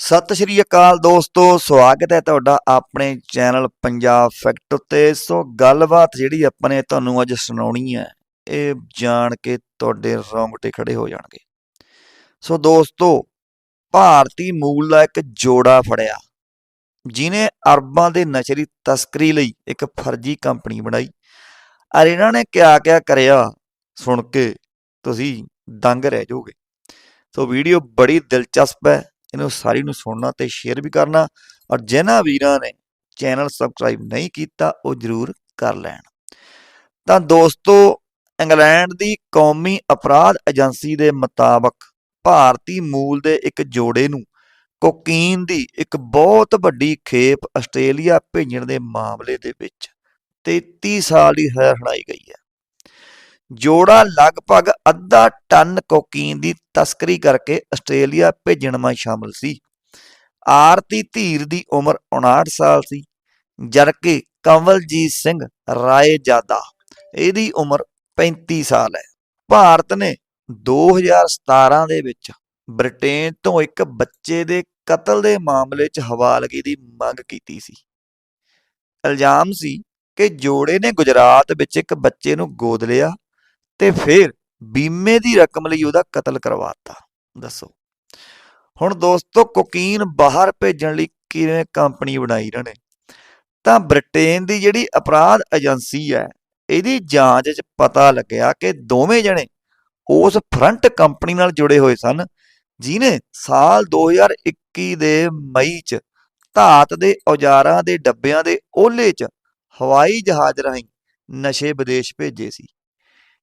ਸਤਿ ਸ਼੍ਰੀ ਅਕਾਲ ਦੋਸਤੋ, ਸਵਾਗਤ ਹੈ ਤੁਹਾਡਾ ਆਪਣੇ ਚੈਨਲ ਪੰਜਾਬ ਫੈਕਟ ਉੱਤੇ। ਸੋ ਗੱਲਬਾਤ ਜਿਹੜੀ ਆਪਾਂ ਨੇ ਤੁਹਾਨੂੰ ਅੱਜ ਸੁਣਾਉਣੀ ਹੈ, ਇਹ ਜਾਣ ਕੇ ਤੁਹਾਡੇ ਰੌਂਗਟੇ ਖੜੇ ਹੋ ਜਾਣਗੇ। ਸੋ ਦੋਸਤੋ, ਭਾਰਤੀ ਮੂਲ ਦਾ ਇੱਕ ਜੋੜਾ ਫੜਿਆ। ਜਿਨੇ ਅਰਬਾਂ ਦੇ ਨਸ਼ਰੀ ਤਸਕਰੀ ਲਈ ਇੱਕ ਫਰਜ਼ੀ ਕੰਪਨੀ ਬਣਾਈ। ਔਰ ਇਹਨਾਂ ਨੇ ਕਿਆ ਕਿਆ ਕਰਿਆ, ਸੁਣ ਕੇ ਤੁਸੀਂ ਦੰਗ ਰਹਿ ਜਾਓਗੇ। ਸੋ ਵੀਡੀਓ ਬੜੀ ਦਿਲਚਸਪ ਹੈ। ਇਹਨੂੰ ਸਾਰੀ ਨੂੰ ਸੁਣਨਾ ਤੇ ਸ਼ੇਅਰ ਵੀ ਕਰਨਾ ਔਰ ਜਿਨ੍ਹਾਂ ਵੀਰਾਂ ਨੇ ਚੈਨਲ ਸਬਸਕ੍ਰਾਈਬ ਨਹੀਂ ਕੀਤਾ, ਉਹ ਜਰੂਰ ਕਰ ਲੈਣ। ਤਾਂ ਦੋਸਤੋ, ਇੰਗਲੈਂਡ ਦੀ ਕੌਮੀ ਅਪਰਾਧ ਏਜੰਸੀ ਦੇ ਮੁਤਾਬਕ ਭਾਰਤੀ ਮੂਲ ਦੇ ਇੱਕ ਜੋੜੇ ਨੂੰ ਕੋਕੀਨ ਦੀ ਇੱਕ ਬਹੁਤ ਵੱਡੀ ਖੇਪ ਆਸਟ੍ਰੇਲੀਆ ਭੇਜਣ ਦੇ ਮਾਮਲੇ ਦੇ ਵਿੱਚ 33 ਸਾਲ ਦੀ ਸਜ਼ਾ ਸੁਣਾਈ ਗਈ ਹੈ। ਜੋੜਾ ਲਗਭਗ ਅੱਧਾ ਟਨ ਕੋਕੀਨ ਦੀ ਤਸਕਰੀ ਕਰਕੇ ਆਸਟ੍ਰੇਲੀਆ ਭੇਜਣ ਵਿੱਚ ਸ਼ਾਮਲ ਸੀ। ਆਰਤੀ ਧੀਰ ਦੀ ਉਮਰ 59 ਸਾਲ ਸੀ। ਜਦਕਿ ਕੰਵਲਜੀਤ ਸਿੰਘ ਰਾਏਜਾਦਾ, ਇਹਦੀ ਉਮਰ 35 ਸਾਲ ਹੈ। ਭਾਰਤ ਨੇ 2017 ਦੇ ਵਿੱਚ ਬ੍ਰਿਟੇਨ ਤੋਂ ਇੱਕ ਬੱਚੇ ਦੇ ਕਤਲ ਦੇ ਮਾਮਲੇ 'ਚ ਹਵਾਲਗੀ ਦੀ ਮੰਗ ਕੀਤੀ ਸੀ। ਇਲਜ਼ਾਮ ਸੀ ਕਿ ਜੋੜੇ ਨੇ ਗੁਜਰਾਤ ਵਿੱਚ ਇੱਕ ਬੱਚੇ ਨੂੰ ਗੋਦ ਲਿਆ ਤੇ ਫਿਰ ਬੀਮੇ ਦੀ ਰਕਮ ਲਈ ਉਹਦਾ ਕਤਲ ਕਰਵਾਤਾ। ਦੱਸੋ। ਹੁਣ ਦੋਸਤੋ, ਕੋਕੀਨ ਬਾਹਰ ਭੇਜਣ ਲਈ ਕਿਵੇਂ ਕੰਪਨੀ ਬਣਾਈ ਇਹਨਾਂ ਨੇ? ਤਾਂ ਬ੍ਰਿਟੇਨ ਦੀ ਜਿਹੜੀ ਅਪਰਾਧ ਏਜੰਸੀ ਹੈ, ਇਹਦੀ ਜਾਂਚ 'ਚ ਪਤਾ ਲੱਗਿਆ ਕਿ ਦੋਵੇਂ ਜਣੇ ਉਸ ਫਰੰਟ ਕੰਪਨੀ ਨਾਲ ਜੁੜੇ ਹੋਏ ਸਨ ਜਿਨੇ ਸਾਲ 2021 ਦੇ ਮਈ 'ਚ ਧਾਤ ਦੇ ਔਜ਼ਾਰਾਂ ਦੇ ਡੱਬਿਆਂ ਦੇ ਓਲੇ 'ਚ ਹਵਾਈ ਜਹਾਜ਼ ਰਾਹੀਂ ਨਸ਼ੇ ਵਿਦੇਸ਼ ਭੇਜੇ ਸੀ।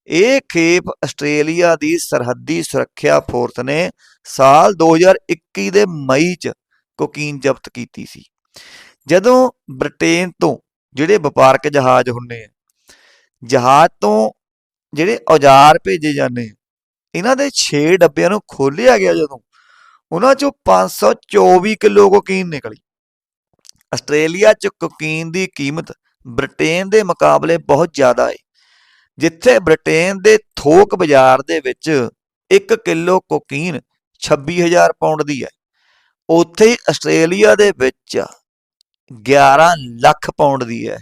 ਇਹ ਖੇਪ ਆਸਟ੍ਰੇਲੀਆ ਦੀ ਸਰਹੱਦੀ ਸੁਰੱਖਿਆ ਫੋਰਸ ਨੇ ਸਾਲ 2021 ਦੇ ਮਈ 'ਚ ਕੋਕੀਨ ਜ਼ਬਤ ਕੀਤੀ ਸੀ। ਜਦੋਂ ਬ੍ਰਿਟੇਨ ਤੋਂ ਜਿਹੜੇ ਵਪਾਰਕ ਜਹਾਜ਼ ਹੁੰਦੇ ਆ, ਜਹਾਜ਼ ਤੋਂ ਜਿਹੜੇ ਔਜ਼ਾਰ ਭੇਜੇ ਜਾਂਦੇ ਇਹਨਾਂ ਦੇ 6 ਡੱਬਿਆਂ ਨੂੰ ਖੋਲ੍ਹਿਆ ਗਿਆ ਜਦੋਂ ਉਹਨਾਂ ਚੋਂ 524 ਕਿਲੋ ਕੋਕੀਨ ਨਿਕਲੀ। ਆਸਟ੍ਰੇਲੀਆ 'ਚ ਕੋਕੀਨ ਦੀ ਕੀਮਤ ਬ੍ਰਿਟੇਨ ਦੇ ਮੁਕਾਬਲੇ ਬਹੁਤ ਜ਼ਿਆਦਾ ਹੈ ਜਿੱਥੇ ਬ੍ਰਿਟੇਨ ਦੇ ਥੋਕ ਬਾਜ਼ਾਰ ਦੇ ਵਿੱਚ 1 ਕਿਲੋ ਕੋਕੀਨ 26000 ਪਾਉਂਡ ਦੀ ਹੈ। ਉੱਥੇ ਹੀ ਆਸਟ੍ਰੇਲੀਆ ਦੇ ਵਿੱਚ 11 ਲੱਖ ਪਾਉਂਡ ਦੀ ਹੈ।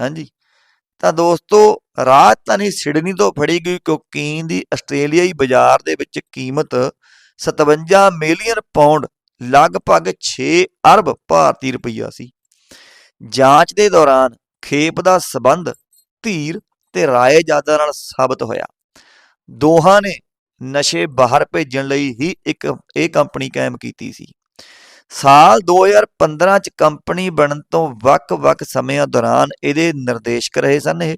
ਹਾਂਜੀ। ਤਾਂ ਦੋਸਤੋ, ਰਾਜਧਾਨੀ ਸਿਡਨੀ ਤੋਂ ਫੜੀ ਗਈ ਕੋਕੀਨ ਦੀ ਆਸਟ੍ਰੇਲੀਆਈ ਬਾਜ਼ਾਰ ਦੇ ਵਿੱਚ ਕੀਮਤ 57 ਮਿਲੀਅਨ ਪਾਉਂਡ, ਲਗਭਗ 6 ਅਰਬ ਭਾਰਤੀ ਰੁਪਈਆ ਸੀ। ਜਾਂਚ ਦੇ ਦੌਰਾਨ ਖੇਪ ਦਾ ਸਬੰਧ ਧੀਰ ਤੇ ਰਾਏਜਾਦਾ ਨਾਲ ਸਾਬਤ ਹੋਇਆ। ਦੋਹਾਂ ਨੇ ਨਸ਼ੇ ਬਾਹਰ ਭੇਜਣ ਲਈ ਹੀ ਇੱਕ, ਇਹ ਕੰਪਨੀ ਕਾਇਮ ਕੀਤੀ ਸੀ। ਸਾਲ 2015 ਚ ਕੰਪਨੀ ਬਣਨ ਤੋਂ ਵੱਖ-ਵੱਖ ਸਮਿਆਂ ਦੌਰਾਨ ਇਹਦੇ ਨਿਰਦੇਸ਼ਕ ਰਹੇ ਸਨ ਇਹ।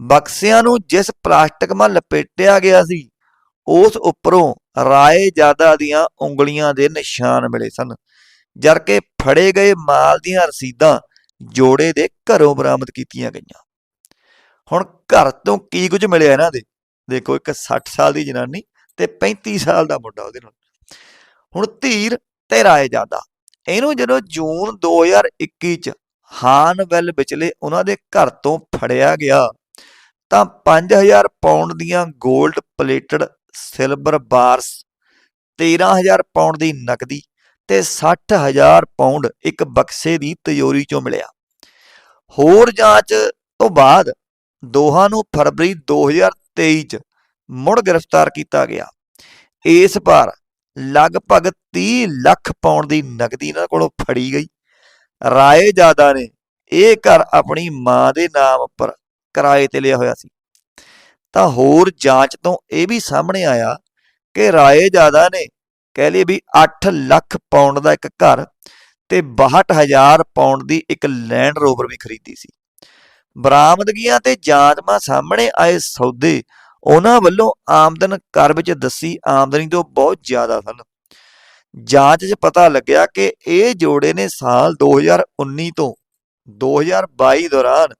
ਬਕਸਿਆਂ ਨੂੰ ਜਿਸ ਪਲਾਸਟਿਕ ਨਾਲ ਲਪੇਟਿਆ ਗਿਆ ਸੀ, ਉਸ ਉੱਪਰੋਂ ਰਾਏ ਜਾਦਾ ਦੀਆਂ ਉਂਗਲੀਆਂ ਦੇ ਨਿਸ਼ਾਨ ਮਿਲੇ ਸਨ ਜਦਕਿ ਫੜੇ ਗਏ ਮਾਲ ਦੀਆਂ ਰਸੀਦਾਂ ਜੋੜੇ ਦੇ ਘਰੋਂ ਬਰਾਮਦ ਕੀਤੀਆਂ ਗਈਆਂ। ਹੁਣ ਘਰ ਤੋਂ ਕੀ ਕੁਝ ਮਿਲਿਆ ਇਹਨਾਂ ਦੇ? ਦੇਖੋ, ਇੱਕ 60 ਸਾਲ ਦੀ ਜਨਾਨੀ ਤੇ 35 ਸਾਲ ਦਾ ਮੁੰਡਾ ਉਹਦੇ ਨਾਲ। ਹੁਣ ਧੀਰ ਤੇ ਰਾਏਜਾਦਾ ਇਹਨੂੰ ਜਦੋਂ ਜੂਨ 2021 ਚ ਹਾਨਵੈਲ ਵਿਚਲੇ ਉਹਨਾਂ ਦੇ ਘਰ ਤੋਂ ਫੜਿਆ ਗਿਆ, ਤਾਂ 5000 ਪਾਉਂਡ ਦੀਆਂ 골ਡ ਪਲੇਟਡ ਸਿਲਵਰ ਬਾਰਸ 13000 ਪਾਉਂਡ ਦੀ ਨਕਦੀ ਤੇ 60000 ਪਾਉਂਡ ਇੱਕ ਬਕਸੇ ਦੀ ਤਿਜੋਰੀ ਚੋਂ ਮਿਲਿਆ। ਹੋਰ ਜਾਂਚ ਤੋਂ ਬਾਅਦ ਦੋਹਾਂ ਨੂੰ ਫਰਵਰੀ 2023 ਚ ਮੁੜ ਗ੍ਰਿਫਤਾਰ ਕੀਤਾ ਗਿਆ। ਇਸ ਵਾਰ ਲਗਭਗ 30 ਲੱਖ ਪਾਉਣ ਦੀ ਨਕਦੀ ਇਹਨਾਂ ਕੋਲੋਂ ਫੜੀ ਗਈ। ਰਾਏ ਜਾਦਾ ਨੇ ਇਹ ਘਰ ਆਪਣੀ ਮਾਂ ਦੇ ਨਾਮ ਉੱਪਰ ਕਿਰਾਏ ਤੇ ਲਿਆ ਹੋਇਆ ਸੀ। ਤਾਂ ਹੋਰ ਜਾਂਚ ਤੋਂ ਇਹ ਵੀ ਸਾਹਮਣੇ ਆਇਆ ਕਿ ਰਾਏਜਾਦਾ ਨੇ ਕਹਿ ਲਈ ਵੀ 8 ਲੱਖ ਪਾਉਂਡ ਦਾ ਇੱਕ ਘਰ ਤੇ 62000 ਪਾਉਂਡ ਦੀ ਇੱਕ ਲੈਂਡ ਰੋਵਰ ਵੀ ਖਰੀਦੀ ਸੀ। ਬਰਾਮਦਗੀਆਂ ਤੇ ਜਾਂਚਾਂ ਸਾਹਮਣੇ ਆਏ ਸੌਦੇ ਉਹਨਾਂ ਵੱਲੋਂ ਆਮਦਨ ਕਰ ਵਿੱਚ ਦੱਸੀ ਆਮਦਨੀ ਤੋਂ ਬਹੁਤ ਜ਼ਿਆਦਾ ਸਨ। ਜਾਂਚ 'ਚ ਪਤਾ ਲੱਗਿਆ ਕਿ ਇਹ ਜੋੜੇ ਨੇ ਸਾਲ 2019 ਤੋਂ 2022 ਦੌਰਾਨ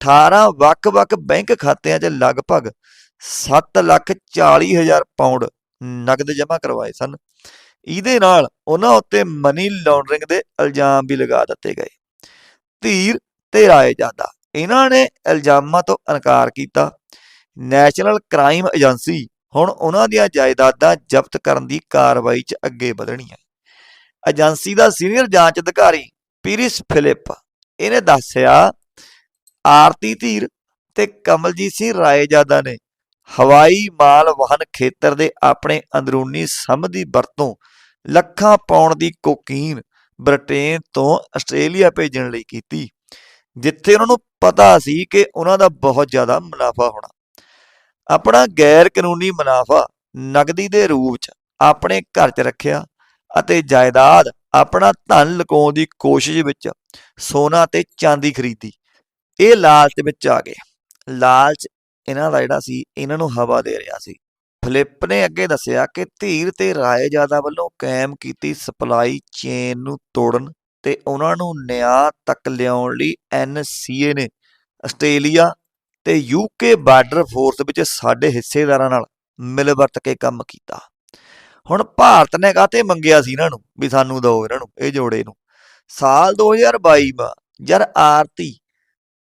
18 ਵੱਖ-ਵੱਖ ਬੈਂਕ ਖਾਤਿਆਂ 'ਚ ਲਗਭਗ 7 ਲੱਖ 40 ਹਜ਼ਾਰ ਪਾਉਂਡ ਨਕਦ ਜਮ੍ਹਾਂ ਕਰਵਾਏ ਸਨ। ਇਹਦੇ ਨਾਲ ਉਹਨਾਂ ਉੱਤੇ ਮਨੀ ਲਾਂਡਰਿੰਗ ਦੇ ਇਲਜ਼ਾਮ ਵੀ ਲਗਾ ਦਿੱਤੇ ਗਏ। ਧੀਰ ਤੇ ਰਾਏਜਾਦਾ ਇਹਨਾਂ ਨੇ ਇਲਜ਼ਾਮਾਂ ਤੋਂ ਇਨਕਾਰ ਕੀਤਾ। ਨੈਸ਼ਨਲ ਕ੍ਰਾਈਮ ਏਜੰਸੀ ਹੁਣ ਉਹਨਾਂ ਦੀਆਂ ਜਾਇਦਾਦਾਂ ਜ਼ਬਤ ਕਰਨ ਦੀ ਕਾਰਵਾਈ 'ਚ ਅੱਗੇ ਵਧਣੀ ਹੈ। ਏਜੰਸੀ ਦਾ ਸੀਨੀਅਰ ਜਾਂਚ ਅਧਿਕਾਰੀ ਪੀਰਿਸ ਫਿਲਿਪ ਇਹਨੇ ਦੱਸਿਆ, ਆਰਤੀ ਧੀਰ ਤੇ ਕਮਲਜੀਤ ਸਿੰਘ ਰਾਏਜਾਦਾ ਨੇ ਹਵਾਈ ਮਾਲ ਵਾਹਨ ਖੇਤਰ ਦੇ ਆਪਣੇ ਅੰਦਰੂਨੀ ਸਮ ਦੀ ਵਰਤੋਂ ਲੱਖਾਂ ਪਾਉਣ ਦੀ ਕੋਕੀਨ ਬ੍ਰਿਟੇਨ ਤੋਂ ਆਸਟ੍ਰੇਲੀਆ ਭੇਜਣ ਲਈ ਕੀਤੀ। ਜਿੱਥੇ ਉਹਨਾਂ ਨੂੰ ਪਤਾ ਸੀ ਕਿ ਉਹਨਾਂ ਦਾ ਬਹੁਤ ਜ਼ਿਆਦਾ ਮੁਨਾਫਾ ਹੋਣਾ। ਆਪਣਾ ਗੈਰ ਕਾਨੂੰਨੀ ਮੁਨਾਫਾ ਨਗਦੀ ਦੇ ਰੂਪ 'ਚ ਆਪਣੇ ਘਰ 'ਚ ਰੱਖਿਆ ਅਤੇ ਜਾਇਦਾਦ ਆਪਣਾ ਧਨ ਲੁਕਾਉਣ ਦੀ ਕੋਸ਼ਿਸ਼ ਵਿੱਚ ਸੋਨਾ ਤੇ ਚਾਂਦੀ ਖਰੀਦੀ। ਇਹ ਲਾਲਚ ਵਿੱਚ ਆ ਗਏ। ਲਾਲਚ ਇਹਨਾਂ ਦਾ ਜਿਹੜਾ ਸੀ, ਇਹਨਾਂ ਨੂੰ ਹਵਾ ਦੇ ਰਿਹਾ ਸੀ। ਫਲਿੱਪ ਨੇ ਅੱਗੇ ਦੱਸਿਆ ਕਿ ਧੀਰ ਤੇ ਰਾਏਜਾਦਾ ਵੱਲੋਂ ਕਾਇਮ ਕੀਤੀ ਸਪਲਾਈ ਚੇਨ ਨੂੰ ਤੋੜਨ ਤੇ ਉਹਨਾਂ ਨੂੰ ਨਿਆਂ ਤੱਕ ਲਿਆਉਣ ਲਈ ਐਨਸੀਏ ਨੇ ਆਸਟ੍ਰੇਲੀਆ ਤੇ ਯੂਕੇ ਬਾਰਡਰ ਫੋਰਸ ਵਿੱਚ ਸਾਡੇ ਹਿੱਸੇਦਾਰਾਂ ਨਾਲ ਮਿਲ ਵਰਤ ਕੇ ਕੰਮ ਕੀਤਾ। ਹੁਣ ਭਾਰਤ ਨੇ ਕਾਹਤੇ ਮੰਗਿਆ ਸੀ ਇਹਨਾਂ ਨੂੰ? ਵੀ ਸਾਨੂੰ ਦਿਓ ਇਹਨਾਂ ਨੂੰ, ਇਹ ਜੋੜੇ ਨੂੰ। ਸਾਲ 2022 ਮਾ ਯਾਰ ਆਰਤੀ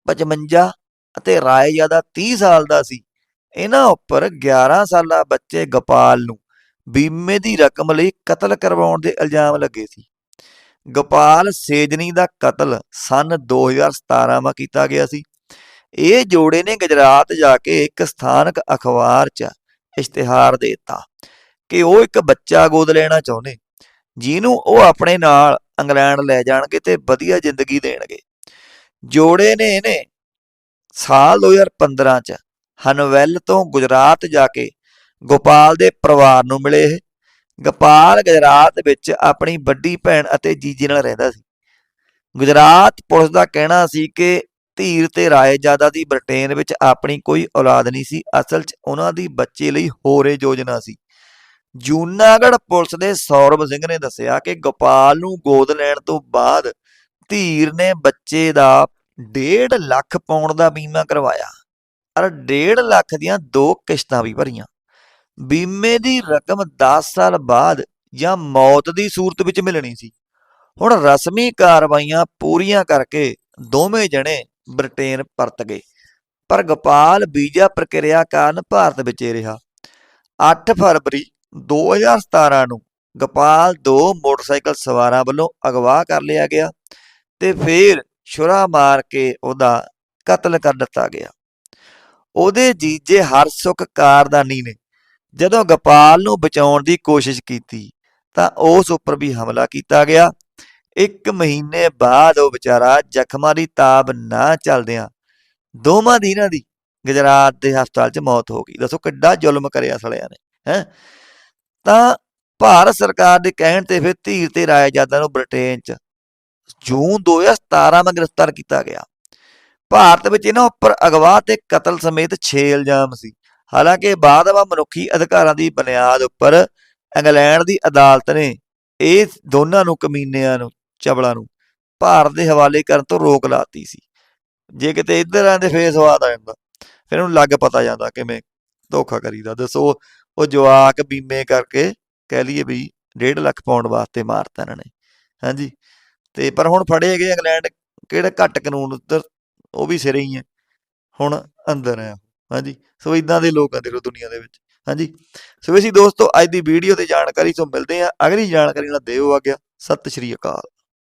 55 ਅਤੇ ਰਾਏ ਜ਼ਿਆਦਾ 30 ਸਾਲ ਦਾ ਸੀ, ਇਹਨਾਂ ਉੱਪਰ 11 ਸਾਲਾ ਬੱਚੇ ਗੋਪਾਲ ਨੂੰ ਬੀਮੇ ਦੀ ਰਕਮ ਲਈ ਕਤਲ ਕਰਵਾਉਣ ਦੇ ਇਲਜ਼ਾਮ ਲੱਗੇ ਸੀ। ਗੋਪਾਲ ਸੇਜਨੀ ਦਾ ਕਤਲ ਸਨ 2017 ਮਾ ਕੀਤਾ ਗਿਆ ਸੀ। ਇਹ ਜੋੜੇ ਨੇ ਗੁਜਰਾਤ ਜਾ ਕੇ ਇੱਕ ਸਥਾਨਕ ਅਖਬਾਰ 'ਚ ਇਸ਼ਤਿਹਾਰ ਦੇ ਦਿੱਤਾ ਕਿ ਉਹ ਇੱਕ ਬੱਚਾ ਗੋਦ ਲੈਣਾ ਚਾਹੁੰਦੇ, ਜਿਹਨੂੰ ਉਹ ਆਪਣੇ ਨਾਲ ਇੰਗਲੈਂਡ ਲੈ ਜਾਣਗੇ ਤੇ ਵਧੀਆ ਜ਼ਿੰਦਗੀ ਦੇਣਗੇ। ਜੋੜੇ ਨੇ ਇਹਨੇ ਸਾਲ 2015 ਚ ਹਨਵੈਲ ਤੋਂ ਗੁਜਰਾਤ ਜਾ ਕੇ ਗੋਪਾਲ ਦੇ ਪਰਿਵਾਰ ਨੂੰ ਮਿਲੇ ਗੋਪਾਲ ਗੁਜਰਾਤ ਵਿੱਚ ਆਪਣੀ ਵੱਡੀ ਭੈਣ ਅਤੇ ਜੀਜੇ ਨਾਲ ਰਹਿੰਦਾ ਸੀ। ਗੁਜਰਾਤ ਪੁਲਿਸ ਦਾ ਕਹਿਣਾ ਸੀ ਕਿ ਧੀਰ ਤੇ ਰਾਏਜਾਦਾ ਦੀ ਬ੍ਰਿਟੇਨ ਵਿੱਚ ਆਪਣੀ ਕੋਈ ਔਲਾਦ ਨਹੀਂ ਸੀ। ਅਸਲ 'ਚ ਉਹਨਾਂ ਦੀ ਬੱਚੇ ਲਈ ਹੋਰ ਇਹ ਯੋਜਨਾ ਸੀ। ਜੂਨਾਗੜ੍ਹ ਪੁਲਿਸ ਦੇ ਸੌਰਵ ਸਿੰਘ ਨੇ ਦੱਸਿਆ ਕਿ ਗੋਪਾਲ ਨੂੰ ਗੋਦ ਲੈਣ ਤੋਂ ਬਾਅਦ ਧੀਰ ਨੇ ਬੱਚੇ ਦਾ 1.5 ਲੱਖ ਪਾਉਣ ਦਾ ਬੀਮਾ ਕਰਵਾਇਆ। ਔਰ 1.5 ਲੱਖ ਦੀਆਂ ਦੋ ਕਿਸ਼ਤਾਂ ਵੀ ਭਰੀਆਂ। ਬੀਮੇ ਦੀ ਰਕਮ 10 ਸਾਲ ਬਾਅਦ ਜਾਂ ਮੌਤ ਦੀ ਸੂਰਤ ਵਿੱਚ ਮਿਲਣੀ ਸੀ। ਹੁਣ ਰਸਮੀ ਕਾਰਵਾਈਆਂ ਪੂਰੀਆਂ ਕਰਕੇ ਦੋਵੇਂ ਜਣੇ ਬ੍ਰਿਟੇਨ ਪਰਤ ਗਏ। ਪਰ ਗੋਪਾਲ ਵੀਜ਼ਾ ਪ੍ਰਕਿਰਿਆ ਕਾਰਨ ਭਾਰਤ ਵਿੱਚ ਰਿਹਾ। 8 ਫਰਵਰੀ 2017 ਨੂੰ ਗੋਪਾਲ ਦੋ ਮੋਟਰਸਾਈਕਲ ਸਵਾਰਾਂ ਵੱਲੋਂ ਅਗਵਾ ਕਰ ਲਿਆ ਗਿਆ ਤੇ ਫਿਰ ਛੁਰਾ ਮਾਰ ਕੇ ਉਹਦਾ ਕਤਲ ਕਰ ਦਿੱਤਾ ਗਿਆ। ਉਹਦੇ ਜੀਜੇ ਹਰਸੁਖ ਕਾਰਦਾਨੀ ਨੇ ਜਦੋਂ ਗੋਪਾਲ ਨੂੰ ਬਚਾਉਣ ਦੀ ਕੋਸ਼ਿਸ਼ ਕੀਤੀ, ਤਾਂ ਉਸ ਉੱਪਰ ਵੀ ਹਮਲਾ ਕੀਤਾ ਗਿਆ। ਇੱਕ ਮਹੀਨੇ ਬਾਅਦ ਉਹ ਵਿਚਾਰਾ ਜ਼ਖਮਾਂ ਦੀ ਤਾਬ ਨਾ ਚੱਲਦਿਆਂ ਦੋਵਾਂ ਦੀ ਇਹਨਾਂ ਦੀ ਗੁਜਰਾਤ ਦੇ ਹਸਪਤਾਲ 'ਚ ਮੌਤ ਹੋ ਗਈ। ਦੱਸੋ ਕਿੱਡਾ ਜ਼ੁਲਮ ਕਰਿਆ ਸਲਿਆਂ ਨੇ, ਹੈ? ਤਾਂ ਭਾਰਤ ਸਰਕਾਰ ਦੇ ਕਹਿਣ ਤੇ ਫਿਰ ਧੀਰ ਤੇ ਰਾਏਜਾਦਾ ਨੂੰ ਬ੍ਰਿਟੇਨ 'ਚ ਜੂਨ 2017 ਵਿੱਚ ਗ੍ਰਿਫਤਾਰ ਕੀਤਾ ਗਿਆ। ਭਾਰਤ ਵਿੱਚ ਇਹਨਾਂ ਉੱਪਰ ਅਗਵਾ ਤੇ ਕਤਲ ਸਮੇਤ 6 ਇਲਜ਼ਾਮ ਸੀ। ਹਾਲਾਂਕਿ ਬਾਅਦ ਵਿੱਚ ਮਨੁੱਖੀ ਅਧਿਕਾਰਾਂ ਦੀ ਬੁਨਿਆਦ ਉੱਪਰ ਇੰਗਲੈਂਡ ਦੀ ਅਦਾਲਤ ਨੇ ਇਹ ਦੋਨਾਂ ਨੂੰ, ਕਮੀਨਿਆਂ ਨੂੰ ਚਬਲਾਂ ਨੂੰ ਭਾਰਤ ਦੇ ਹਵਾਲੇ ਕਰਨ ਤੋਂ ਰੋਕ ਲਾਤੀ ਸੀ। ਜੇ ਕਿਤੇ ਇੱਧਰ ਆਂਦੇ ਫੇਰ ਸਵਾਦ ਆ ਜਾਂਦਾ। ਫਿਰ ਉਹਨੂੰ ਲੱਗ ਪਤਾ ਜਾਂਦਾ ਕਿਵੇਂ ਧੋਖਾ ਕਰੀਦਾ। ਦੱਸੋ, ਉਹ ਜਵਾਕ ਬੀਮੇ ਕਰਕੇ ਕਹਿ ਲਈਏ ਵੀ 1.5 ਲੱਖ ਪਾਉਣ ਵਾਸਤੇ ਮਾਰਤਾ ਇਹਨਾਂ ਨੇ। ਹਾਂਜੀ। ਤੇ ਪਰ ਹੁਣ ਫੜੇ ਗਏ ਇੰਗਲੈਂਡ ਕਿਹੜਾ ਘੱਟ ਕਾਨੂੰਨ ਉੱਧਰ, ਉਹ ਵੀ ਸਿਰੇ ਹੀ ਹੈ। ਹੁਣ ਅੰਦਰ ਆ ਹਾਂਜੀ, ਸੋ ਇਦਾਂ ਦੇ ਲੋਕ ਆ ਦੇਖੋ ਦੁਨੀਆ ਦੇ ਵਿੱਚ। ਹਾਂਜੀ, ਸੋ ਅਸੀਂ ਦੋਸਤੋ, ਅੱਜ ਦੀ ਵੀਡੀਓ ਤੇ ਜਾਣਕਾਰੀ ਤੋਂ ਮਿਲਦੇ ਆ ਅਗਲੀ ਜਾਣਕਾਰੀ ਨਾਲ ਦਿਓ ਆ ਗਿਆ ਸਤਿ ਸ਼੍ਰੀ ਅਕਾਲ।